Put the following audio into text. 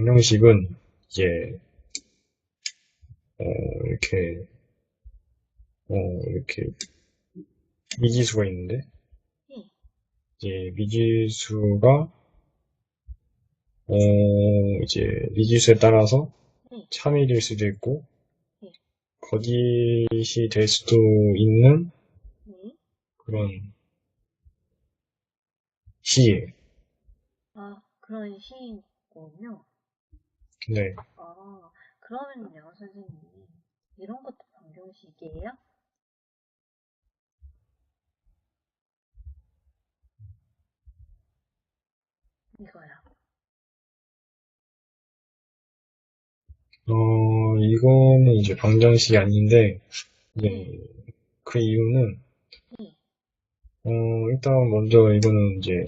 방정식은 이제 어, 이렇게 어, 이렇게 미지수가 있는데 네. 이제 미지수가 어, 이제 미지수에 따라서 네. 참일일 수도 있고 네. 거짓이 될 수도 있는 네. 그런 시예요. 아, 그런 시인 거군요. 네. 아, 그러면요, 선생님. 이런 것도 방정식이에요? 이거요. 어, 이거는 이제 방정식이 아닌데, 이제 네. 그 이유는, 네. 어, 일단 먼저 이거는 이제